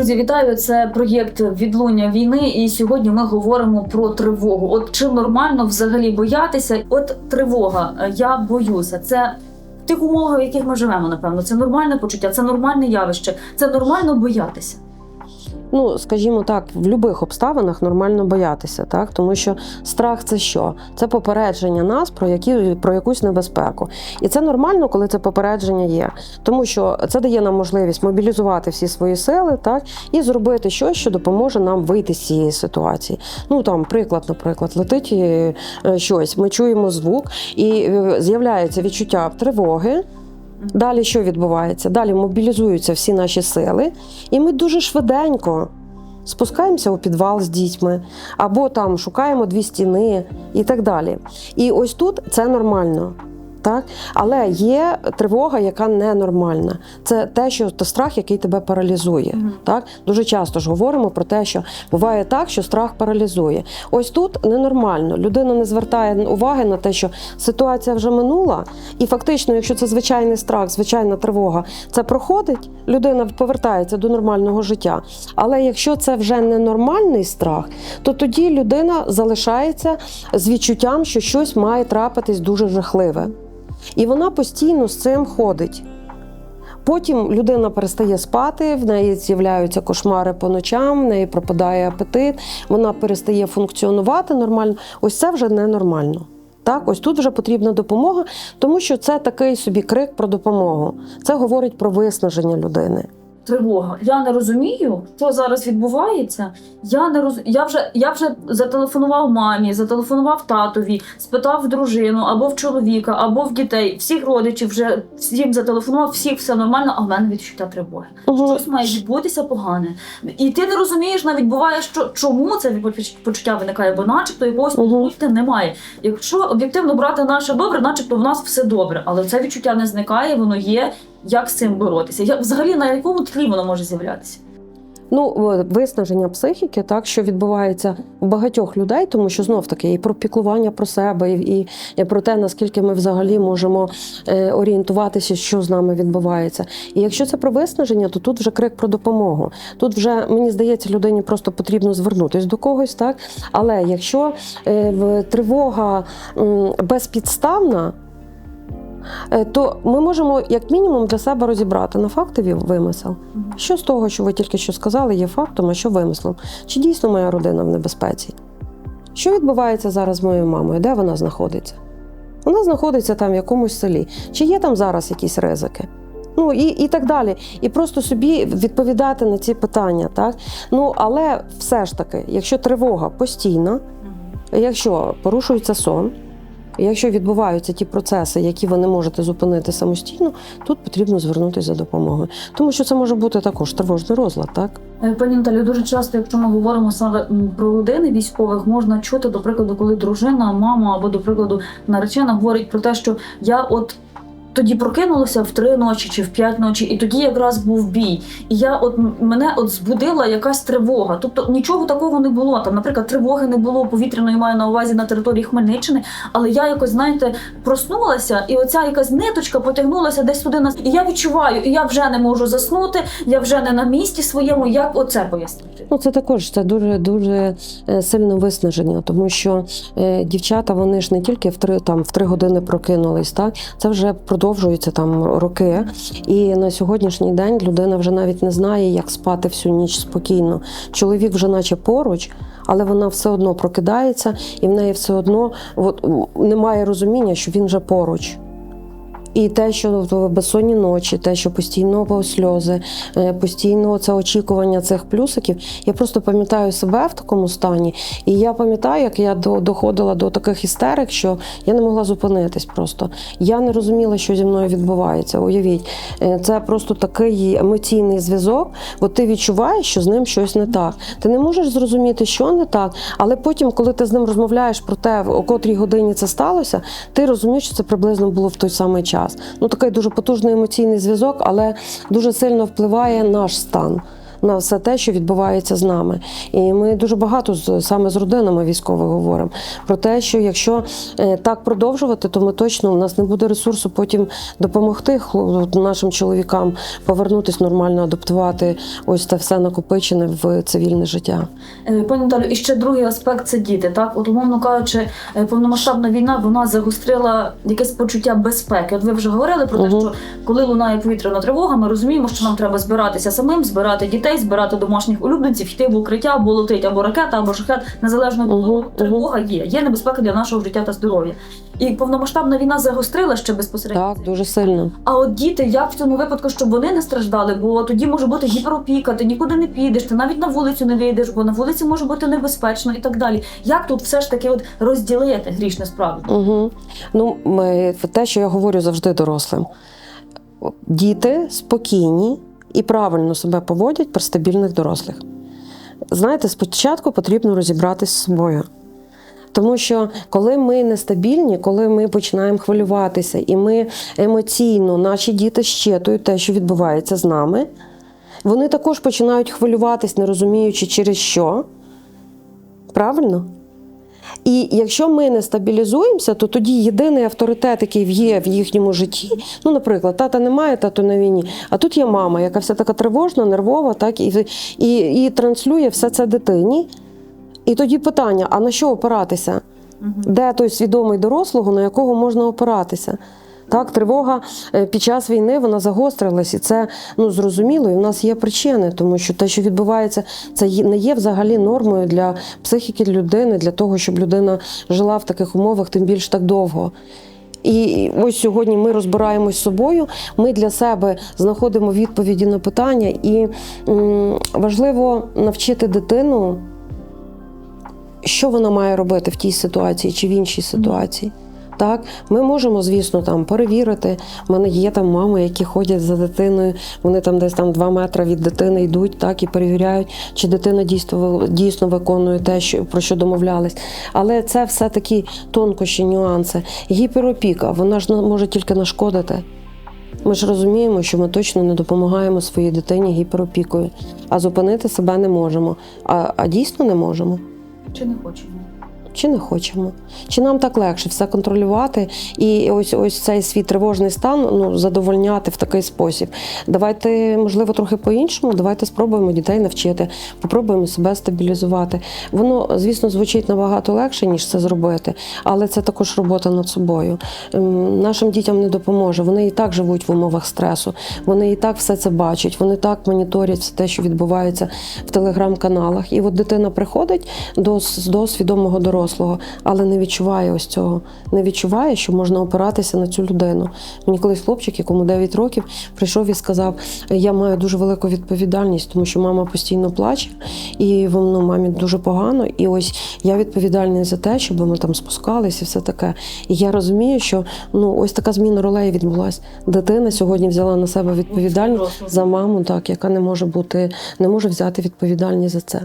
Друзі, вітаю! Це проєкт відлуння війни. І сьогодні ми говоримо про тривогу. От чи нормально взагалі боятися? От тривога, я боюся. Це в тих умовах, в яких ми живемо, напевно. Це нормальне почуття, це нормальне явище. Це нормально боятися. Ну, скажімо так, в будь-яких обставинах нормально боятися, так тому що страх це що? Це попередження нас про які про якусь небезпеку, і це нормально, коли це попередження є, тому що це дає нам можливість мобілізувати всі свої сили, так і зробити щось, що допоможе нам вийти з цієї ситуації. Ну там приклад, наприклад, летить е, щось, ми чуємо звук, і е, з'являється відчуття тривоги. Далі що відбувається? Далі мобілізуються всі наші сили, і ми дуже швиденько спускаємося у підвал з дітьми, або там шукаємо дві стіни і так далі. І ось тут це нормально. Так? Але є тривога, яка ненормальна. Це те, що то страх, який тебе паралізує. Мгм. Так? Дуже часто ж говоримо про те, що буває так, що страх паралізує. Ось тут ненормально. Людина не звертає уваги на те, що ситуація вже минула, і фактично, якщо це звичайний страх, звичайна тривога, це проходить, людина повертається до нормального життя. Але якщо це вже ненормальний страх, то тоді людина залишається з відчуттям, що щось має трапитись дуже жахливе. І вона постійно з цим ходить. Потім людина перестає спати, в неї з'являються кошмари по ночам, в неї пропадає апетит, вона перестає функціонувати нормально. Ось це вже ненормально. Так, ось тут вже потрібна допомога, тому що це такий собі крик про допомогу. Це говорить про виснаження людини. Тривога. Я не розумію, що зараз відбувається. Я не роз... я вже я вже зателефонував мамі, зателефонував татові, спитав в дружину або в чоловіка, або в дітей. Всіх родичів вже всім зателефонував, всіх все нормально, а в мене відчуття тривоги. Угу. Щось має відбутися погане. І ти не розумієш навіть буває, що чому це почуття виникає, бо начебто якогось пункту немає. Якщо об'єктивно брати наше добре, начебто в нас все добре, але це відчуття не зникає, воно є. Як з цим боротися? Як взагалі на якому тлі воно може з'являтися? Ну, виснаження психіки, так що відбувається у багатьох людей, тому що знов таки і про піклування про себе, і, і про те, наскільки ми взагалі можемо е, орієнтуватися, що з нами відбувається. І якщо це про виснаження, то тут вже крик про допомогу. Тут вже мені здається, людині просто потрібно звернутися до когось, так але якщо е, тривога безпідставна. Е, То ми можемо як мінімум для себе розібрати на фактові вимисел. Що з того, що ви тільки що сказали, є фактом, а що вимислом? Чи дійсно моя родина в небезпеці? Що відбувається зараз з моєю мамою? Де вона знаходиться? Вона знаходиться там в якомусь селі. Чи є там зараз якісь ризики? Ну і, і так далі. І просто собі відповідати на ці питання, так? Ну, але все ж таки, якщо тривога постійна, якщо порушується сон, якщо відбуваються ті процеси, які ви не можете зупинити самостійно, тут потрібно звернутися за допомогою. Тому що це може бути також тривожний розлад, так? Е, Пані Наталі, дуже часто, якщо ми говоримо саме про родини військових, можна чути, до прикладу, коли дружина, мама або, до прикладу, наречена говорить про те, що я от. Тоді прокинулася в три ночі чи в п'ять ночі, і тоді якраз був бій. І я от мене от збудила якась тривога. Тобто нічого такого не було. Там, наприклад, тривоги не було повітряної маю на увазі на території Хмельниччини. Але я якось, знаєте, проснулася, і оця якась ниточка потягнулася десь туди на і я відчуваю, і я вже не можу заснути, я вже не на місці своєму. Як оце пояснити? Ну, це також це дуже дуже е, сильне виснаження, тому що е, дівчата вони ж не тільки в три там в три години прокинулись, так це вже продовжується там роки. І на сьогоднішній день людина вже навіть не знає, як спати всю ніч спокійно. Чоловік вже наче поруч, але вона все одно прокидається, і в неї все одно от, немає розуміння, що він вже поруч. І те, що в безсонні ночі, те, що постійно сльози, е, постійно це очікування цих плюсиків. Я просто пам'ятаю себе в такому стані, і я пам'ятаю, як я до- доходила до таких істерик, що я не могла зупинитись. Просто я не розуміла, що зі мною відбувається. Уявіть, Е, це просто такий емоційний зв'язок. От ти відчуваєш, що з ним щось не так. Ти не можеш зрозуміти, що не так, але потім, коли ти з ним розмовляєш про те, о котрій годині це сталося, ти розумієш, що це приблизно було в той самий час. Ну такий дуже потужний емоційний зв'язок, але дуже сильно впливає наш стан. На все те, що відбувається з нами. І ми дуже багато з саме з родинами військових говоримо про те, що якщо е, так продовжувати, то ми точно у нас не буде ресурсу потім допомогти нашим чоловікам повернутися нормально, адаптувати ось це все накопичене в цивільне життя. Е, Пані Наталю, і ще другий аспект це діти. Так, от умовно кажучи, е, повномасштабна війна вона загострила якесь почуття безпеки. От ви вже говорили про те, Мгм. що коли лунає повітряна тривога, ми розуміємо, що нам треба збиратися самим, збирати дітей, збирати домашніх улюбленців, йти в укриття, бо летить або ракета, або шахет, незалежно від того, тривога є. Є небезпека для нашого життя та здоров'я. І повномасштабна війна загострила ще безпосередньо. Так, дуже сильно. А от діти, як в цьому випадку, щоб вони не страждали, бо тоді може бути гіперопіка, ти нікуди не підеш, ти навіть на вулицю не вийдеш, бо на вулиці може бути небезпечно і так далі. Як тут все ж таки от розділити грішне справу? Угу. Ну, ми, те, що я говорю завжди дорослим. Діти спокійні і правильно себе поводять при стабільних дорослих. Знаєте, спочатку потрібно розібратися з собою. Тому що коли ми нестабільні, коли ми починаємо хвилюватися, і ми емоційно, наші діти щитують те, що відбувається з нами, вони також починають хвилюватись, не розуміючи через що. Правильно? І якщо ми не стабілізуємося, то тоді єдиний авторитет, який є в їхньому житті, ну, наприклад, тата немає, тато на війні, а тут є мама, яка вся така тривожна, нервова, так, і, і, і транслює все це дитині. І тоді питання: а на що опиратися? Де той свідомий дорослого, на якого можна опиратися? Так, тривога е, під час війни вона загострилась, і це ну зрозуміло. І в нас є причини, тому що те, що відбувається, це не є взагалі нормою для психіки людини, для того, щоб людина жила в таких умовах, тим більш так довго. І ось сьогодні ми розбираємось з собою. Ми для себе знаходимо відповіді на питання, і важливо навчити дитину, що вона має робити в тій ситуації чи в іншій ситуації. Так, ми можемо, звісно, там перевірити. У мене є там мами, які ходять за дитиною, вони там десь там два метри від дитини йдуть, так і перевіряють, чи дитина дійсно дійсно виконує те, що про що домовлялись. Але це все такі тонкощі, нюанси. Гіперопіка, вона ж може тільки нашкодити. Ми ж розуміємо, що ми точно не допомагаємо своїй дитині гіперопікою, а зупинити себе не можемо. А, а дійсно не можемо. Чи не хочемо? Чи не хочемо? Чи нам так легше все контролювати і ось ось цей свій тривожний стан ну, задовольняти в такий спосіб? Давайте, можливо, трохи по-іншому. Давайте спробуємо дітей навчити, попробуємо себе стабілізувати. Воно, звісно, звучить набагато легше, ніж це зробити, але це також робота над собою. Ем, Нашим дітям не допоможе. Вони і так живуть в умовах стресу. Вони і так все це бачать, вони так моніторять все те, що відбувається в телеграм-каналах. І от дитина приходить до, до свідомого дорослого, але не відчуває ось цього. Не відчуває, що можна опиратися на цю людину. Мені колись хлопчик, якому 9 років, прийшов і сказав: Я маю дуже велику відповідальність, тому що мама постійно плаче, і ну, мамі дуже погано. І ось я відповідальний за те, щоб ми там спускались і все таке. І я розумію, що ну ось така зміна ролей відбулася. Дитина сьогодні взяла на себе відповідальність за маму, так яка не може бути, не може взяти відповідальність за це.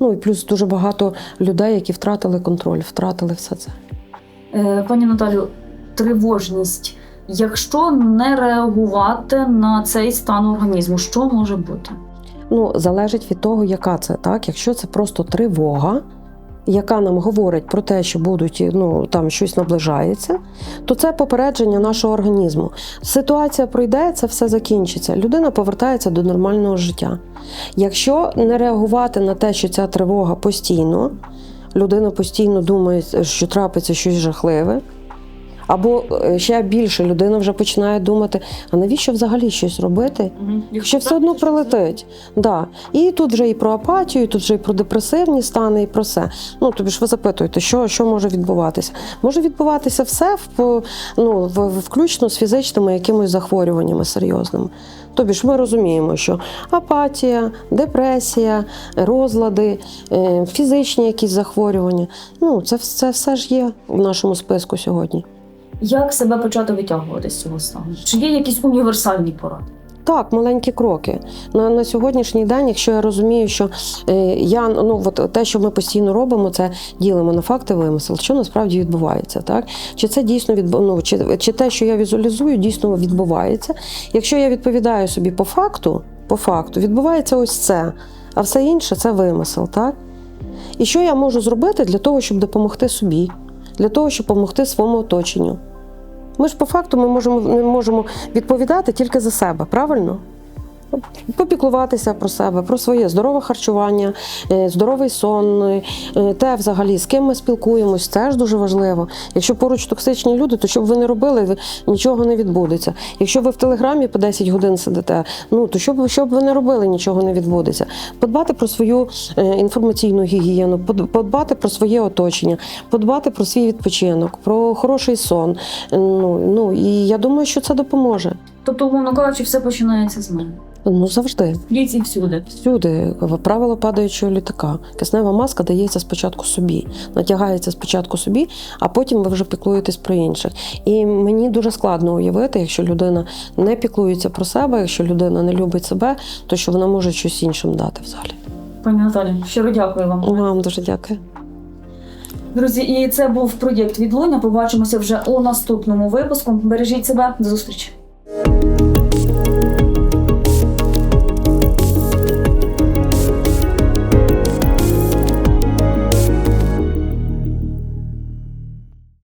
Ну і плюс дуже багато людей, які втратили контроль, втратили все це. Е, Пані Наталю, тривожність. Якщо не реагувати на цей стан організму, що може бути? Ну, залежить від того, яка це, так? Якщо це просто тривога, яка нам говорить про те, що будуть ну там щось наближається, то це попередження нашого організму. Ситуація пройде, це все закінчиться. Людина повертається до нормального життя. Якщо не реагувати на те, що ця тривога постійно, людина постійно думає, що трапиться щось жахливе. Або е, ще більше людина вже починає думати, а навіщо взагалі щось робити? Якщо все одно прилетить. Да. І тут вже і про апатію, і тут вже і про депресивні стани, і про все. Ну тобі ж ви запитуєте, що, що може відбуватися? Може відбуватися все в, ну, в, в- включно з фізичними якимись захворюваннями серйозними. Тобі ж ми розуміємо, що апатія, депресія, розлади, е, фізичні якісь захворювання. Ну, це, це все ж є в нашому списку сьогодні. Як себе почати витягувати з цього стану? Чи є якісь універсальні поради? Так, маленькі кроки. На, на сьогоднішній день, якщо я розумію, що е, я ну от те, що ми постійно робимо, це ділимо на факти вимисел, що насправді відбувається, так? Чи це дійсно відбу... ну, чи, чи те, що я візуалізую, дійсно відбувається. Якщо я відповідаю собі по факту. по факту відбувається ось це, а все інше це вимисел, так? І що я можу зробити для того, щоб допомогти собі, для того, щоб допомогти своєму оточенню? Ми ж по факту ми можемо, не можемо відповідати тільки за себе, правильно? Попіклуватися про себе, про своє здорове харчування, е, здоровий сон, е, те взагалі, з ким ми спілкуємось, це ж дуже важливо. Якщо поруч токсичні люди, то що б ви не робили, нічого не відбудеться. Якщо ви в телеграмі по 10 годин сидите, ну то що б, що б ви не робили, нічого не відбудеться. Подбати про свою е, інформаційну гігієну, подбати про своє оточення, подбати про свій відпочинок, про хороший сон. Ну, ну і я думаю, що це допоможе. Тобто, умовно кажучи, все починається з мене. Ну завжди. Скрізь і всюди. Всюди правило падаючого літака. Киснева маска дається спочатку собі, натягається спочатку собі, а потім ви вже піклуєтесь про інших. І мені дуже складно уявити, якщо людина не піклується про себе, якщо людина не любить себе, то що вона може щось іншим дати взагалі. Пані Наталі, щиро дякую вам. Вам дуже дякую. Друзі, і це був проєкт відлуння. Побачимося вже у наступному випуску. Бережіть себе. До зустрічі.